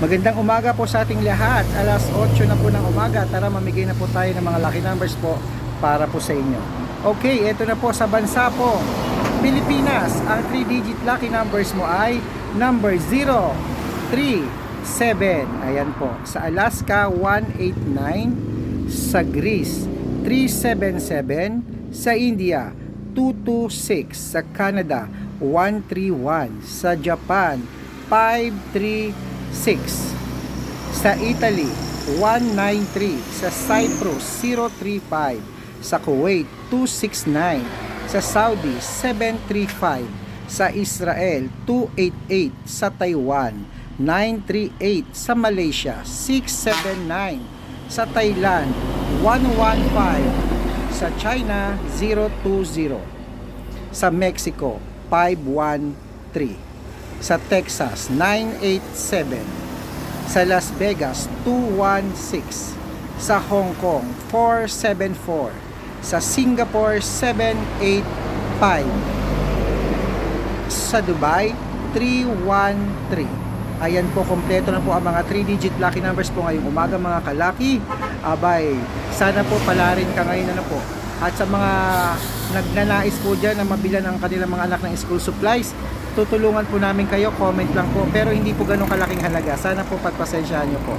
Magandang umaga po sa ating lahat. Alas 8 na po ng umaga. Tara mamigay na po tayo ng mga lucky numbers po para po sa inyo. Okay, ito na po sa bansa po. Pilipinas, ang 3-digit lucky numbers mo ay number 0, 3, 7. Ayan po. Sa Alaska, 189. Sa Greece, 377. Sa India, 226. Sa Canada, 131. Sa Japan, 536. Sa Italy, 193. Sa Cyprus, 035. Sa Kuwait, 269. Sa Saudi, 735. Sa Israel, 288. Sa Taiwan, 938. Sa Malaysia, 679. Sa Thailand, 115. Sa China, 020. Sa Mexico, 513 sa Texas 987 sa Las Vegas 216 sa Hong Kong 474 sa Singapore 785 sa Dubai 313 ayan po kompleto na po ang mga 3 digit lucky numbers po ngayong umaga mga kalaki. Abay sana po pala rin ka ngayon na po at sa mga nagnanais po dyan na mabilan ang kanilang mga anak ng school supplies tutulungan po namin kayo, comment lang po. Pero hindi po ganun kalaking halaga. Sana po pagpasensyahan nyo po.